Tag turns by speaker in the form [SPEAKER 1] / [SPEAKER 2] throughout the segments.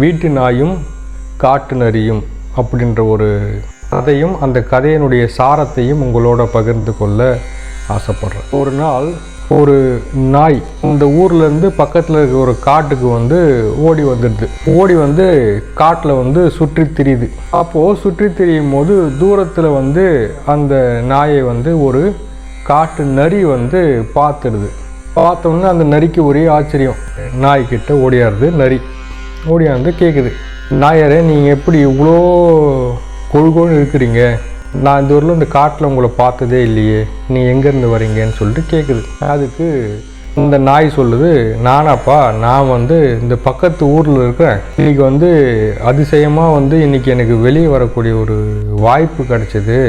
[SPEAKER 1] வீட்டு நாயும் காட்டு நரியும் அப்படின்ற ஒரு கதையும் அந்த கதையினுடைய சாரத்தையும் உங்களோட பகிர்ந்து கொள்ள ஆசைப்படுறேன். ஒரு நாள் ஒரு நாய் இந்த ஊர்லேருந்து பக்கத்தில் இருக்க ஒரு காட்டுக்கு வந்து ஓடி வந்துடுது. ஓடி வந்து காட்டில் வந்து சுற்றி திரியுது. அப்போது சுற்றி திரியும் போது தூரத்தில் வந்து அந்த நாயை வந்து ஒரு காட்டு நரி வந்து பார்த்துடுது. பார்த்தோன்னே அந்த நரிக்கு ஒரே ஆச்சரியம். நாய்க்கிட்ட ஓடியாருது நரி. ஓடியாந்து கேட்குது நாயரே நீங்கள் எப்படி இவ்வளோ கொழுகோன்னு இருக்கிறீங்க? நான் இந்த ஊரில் இந்த காட்டில் உங்களை பார்த்ததே இல்லையே. நீ எங்கேருந்து வரீங்கன்னு சொல்லிட்டு கேட்குது அதுக்கு இந்த நாய் சொல்லுது நானாப்பா நான் வந்து இந்த பக்கத்து ஊரில் இருக்கிறேன் இன்றைக்கி வந்து அதிசயமாக வந்து இன்னைக்கு எனக்கு வெளியே வரக்கூடிய ஒரு வாய்ப்பு கிடச்சிது.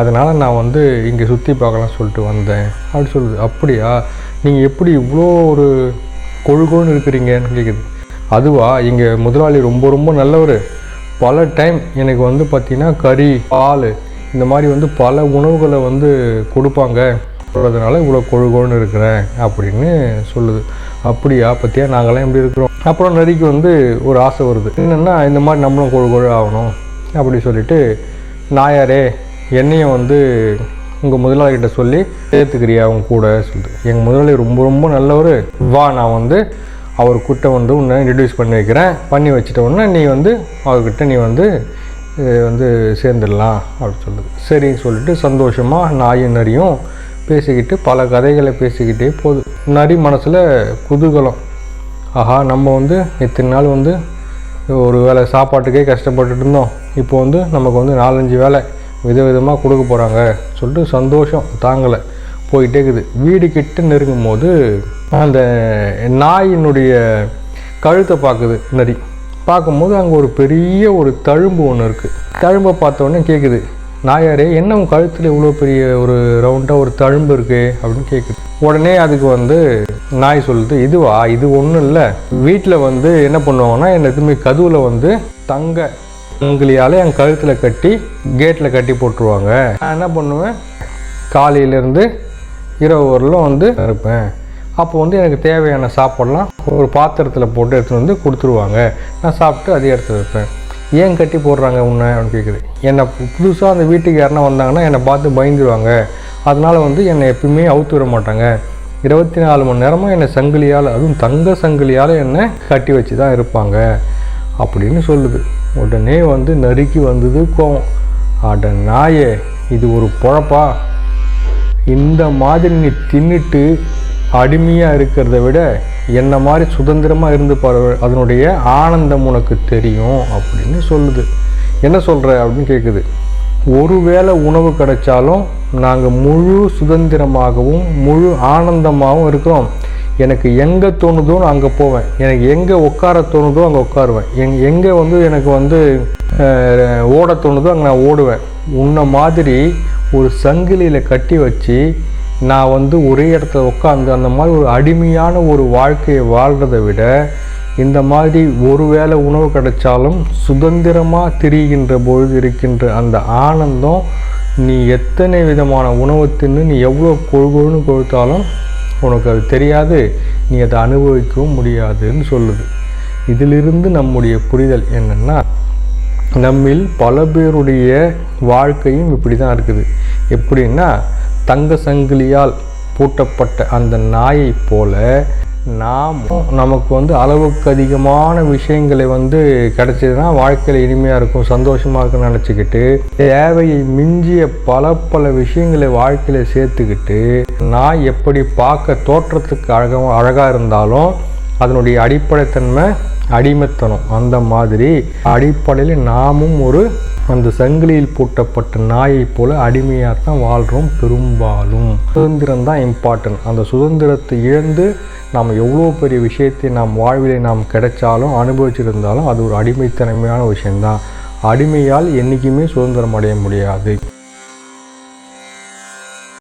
[SPEAKER 1] அதனால் நான் வந்து இங்கே சுற்றி பார்க்கலாம் சொல்லிட்டு வந்தேன். அப்படி சொல்லுது. அப்படியா? நீங்கள் எப்படி இவ்வளோ ஒரு கொழுகோன்னு இருக்கிறீங்கன்னு கேட்குது அதுவா இங்கே முதலாளி ரொம்ப ரொம்ப நல்லவர். பல டைம் எனக்கு வந்து பார்த்திங்கன்னா கறி பால் இந்த மாதிரி வந்து பல உணவுகளை வந்து கொடுப்பாங்க. சொல்கிறதுனால இவ்வளோ கொழுகோன்னு இருக்கிறேன் அப்படின்னு சொல்லுது. அப்படியா பற்றியா நாங்களாம் எப்படி இருக்கிறோம்? அப்புறம் நரிக்கு வந்து ஒரு ஆசை வருது. என்னென்னா இந்த மாதிரி நம்மளும் கொழுகொழு ஆகணும் அப்படி சொல்லிட்டு நாயாரே என்னையும் வந்து உங்கள் முதலாளிகிட்ட சொல்லி சேர்த்துக்கிறியா அவங்க கூட? சொல்லுது எங்கள் முதலாளி ரொம்ப ரொம்ப நல்லவர். வா நான் வந்து அவர் கூட்ட வந்து உன்னை இன்ட்ரடியூஸ் பண்ணி வைக்கிறேன். பண்ணி வச்சுட்ட உடனே நீ வந்து அவர்கிட்ட நீ வந்து வந்து சேர்ந்துடலாம் அப்படின்னு சொல்லுது. சரின்னு சொல்லிட்டு சந்தோஷமாக நாயும் நரியும் பேசிக்கிட்டு பல கதைகளை பேசிக்கிட்டே போகுது. நரி மனசில் குதூகலம். ஆஹா நம்ம வந்து இத்தனை நாள் வந்து ஒரு வேளை சாப்பாட்டுக்கே கஷ்டப்பட்டுட்டு இருந்தோம். இப்போ வந்து நமக்கு வந்து நாலஞ்சு வேலை விதவிதமாக கொடுக்க போகிறாங்க சொல்லிட்டு சந்தோஷம் தாங்கலை. போயிட்டே இருக்குது. வீடு கிட்ட நெருங்கும் போது அந்த நாயினுடைய கழுத்தை பார்க்குது நரி. பார்க்கும்போது அங்கே ஒரு பெரிய ஒரு தழும்பு ஒன்று இருக்குது தழும்பை பார்த்தோன்னே கேட்குது நாயாரே என்ன உன் கழுத்தில் இவ்வளோ பெரிய ஒரு ரவுண்டாக ஒரு தழும்பு இருக்கு? அப்படின்னு கேட்குது உடனே அதுக்கு வந்து நாய் சொல்லுது இதுவா? இது ஒன்றும் இல்லை. வீட்டில் வந்து என்ன பண்ணுவாங்கன்னா என்ன எதுவுமே கதுவில் வந்து தங்க சங்கிலியால் என் கழுத்தில் கட்டி கேட்டில் கட்டி போட்டுருவாங்க. நான் என்ன பண்ணுவேன்? காலையிலேருந்து இரவு வரலும் வந்து இருப்பேன். அப்போ வந்து எனக்கு தேவையான சாப்பாடெலாம் ஒரு பாத்திரத்தில் போட்டு எடுத்துகிட்டு வந்து கொடுத்துருவாங்க. நான் சாப்பிட்டு அதே இடத்துல வைப்பேன் ஏன் கட்டி போடுறாங்க உன்னை அப்படின்னு கேட்குது என்னை புதுசாக அந்த வீட்டுக்கு யாருன்னா வந்தாங்கன்னா என்னை பார்த்து பயந்துருவாங்க. அதனால் வந்து என்னை எப்பயுமே அவுத்து விட மாட்டாங்க. இருபத்தி நாலு மணி நேரமும் என்னை சங்கிலியால் அதுவும் தங்க சங்கிலியால் என்னை கட்டி வச்சு தான் இருப்பாங்க. அப்படின்னு சொல்லுது. உடனே வந்து நறுக்கி வந்தது கோவம். அட நாயே இது ஒரு பொழப்பா? இந்த மாதிரி நீ தின்னுட்டு அடிமையாக இருக்கிறத விட என்ன மாதிரி சுதந்திரமாக இருந்து பாரு அதனுடைய ஆனந்தம் உனக்கு தெரியும் அப்படின்னு சொல்லுது. என்ன சொல்கிற அப்படின்னு கேட்குது ஒருவேளை உணவு கிடைச்சாலும் நாங்கள் முழு சுதந்திரமாகவும் முழு ஆனந்தமாகவும் இருக்கிறோம். எனக்கு எங்கே தோணுதோ நான் அங்கே போவேன். எனக்கு எங்கே உட்கார தோணுதோ அங்கே உட்காருவேன். எங் எங்கே வந்து எனக்கு வந்து ஓட தோணுதோ அங்கே நான் ஓடுவேன். உன்னை மாதிரி ஒரு சங்கிலியில் கட்டி வச்சு நான் வந்து ஒரே இடத்துல உட்காந்து அந்த மாதிரி ஒரு அடிமையான ஒரு வாழ்க்கையை வாழ்கிறத விட இந்த மாதிரி ஒருவேளை உணவு கிடைச்சாலும் சுதந்திரமாக திரிகின்ற பொழுது இருக்கின்ற அந்த ஆனந்தம் நீ எத்தனை விதமான உணவு தின்னு நீ எவ்வளோ கொழுகொழுன்னு கொழுத்தாலும் உனக்கு அது தெரியாது. நீ அதை அனுபவிக்கவும் முடியாதுன்னு சொல்லுது. இதிலிருந்து நம்முடைய புரிதல் என்னென்னா நம்மில் பல பேருடைய வாழ்க்கையும் இப்படி தான் இருக்குது. எப்படின்னா தங்க சங்கிலியால் பூட்டப்பட்ட அந்த நாயைப் போல நாம் நமக்கு வந்து அளவுக்கு அதிகமான விஷயங்களை வந்து கிடைச்சதுன்னா வாழ்க்கையில் இனிமையாக இருக்கும் சந்தோஷமாக இருக்கும்னு நினச்சிக்கிட்டு தேவையை மிஞ்சிய பல பல விஷயங்களை வாழ்க்கையில் சேர்த்துக்கிட்டு நாய் எப்படி பார்க்க தோற்றத்துக்கு அழகாக அழகாக இருந்தாலும் அதனுடைய அடிப்படைத்தன்மை அடிமைத்தனம் அந்த மாதிரி அடிப்படையில் நாமும் ஒரு அந்த சங்கிலியில் பூட்டப்பட்ட நாயைப் போல அடிமையாக தான் வாழ்கிறோம் பெரும்பாலும். சுதந்திரம் தான் இம்பார்ட்டன்ட் அந்த சுதந்திரத்தை இழந்து நாம் எவ்வளோ பெரிய விஷயத்தை நாம் வாழ்விலை நாம் கிடைச்சாலும் அனுபவிச்சிருந்தாலும் அது ஒரு அடிமைத்தனமையான விஷயம்தான். அடிமையால் என்றைக்குமே சுதந்திரம் அடைய முடியாது.